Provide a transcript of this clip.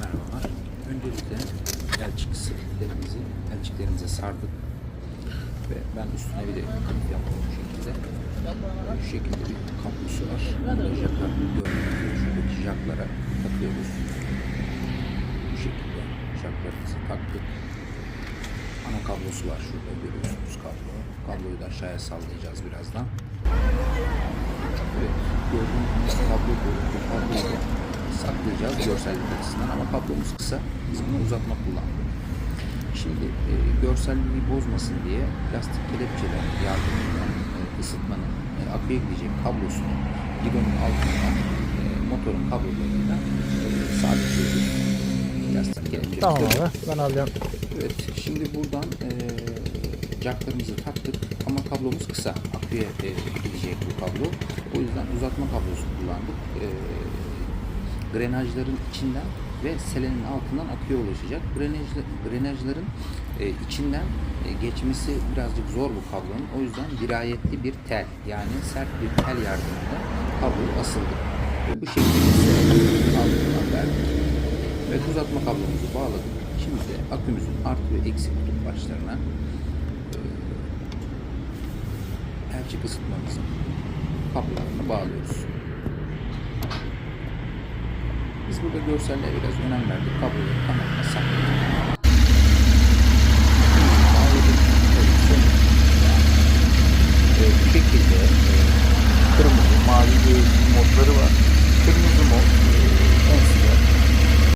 Merhabalar. Öncelikle elçik sepetlerimizi elçiklerimize sardık. Ve ben üstüne bir de kılıf yaptım bu şekilde. Şu şekilde bir kablosu var. Burada jaklar şuradaki jaklara takıyoruz. Bu şekilde jaklarımızı taktık. Ana kablosu var şurada görüyorsunuz kablo. Kabloyu da aşağıya sallayacağız birazdan. Evet, gördüğünüz kablo kabloyu da saklayacağız görsellik açısından ama kablomuz kısa. Biz bunu uzatma kullandık. Şimdi e, görselliği bozmasın diye plastik kelepçeler yardımıyla e, ısıtmanın e, aküye gidecek kablosunu gidonun altından e, motorun kablolarıyla e, sabitliyoruz. Plastik kelepçe. Tamam abi ben alıyorum. Evet, şimdi buradan e, jacklarımızı taktık ama kablomuz kısa. Aküye e, gidecek bu kablo. O yüzden uzatma kablosu kullandık. E, grenajların içinden ve selenin altından aküye ulaşacak. Grenajlı, grenajların e, içinden e, geçmesi birazcık zor bu kablonun. O yüzden dirayetli bir tel yani sert bir tel yardımıyla kabloyu asıldık. Ve bu şekilde selenin altından verdik ve uzatma kablomuzu bağladık. Şimdi de akümüzün artı ve eksi kutup başlarına e, elçik ısıtmamızın kablolarını bağlıyoruz. Biz burada görselliğe biraz önem verdik. Kabloları tamamen sakladık. Ee, şekilde e, kırmızı, mavi göğüslü modları var.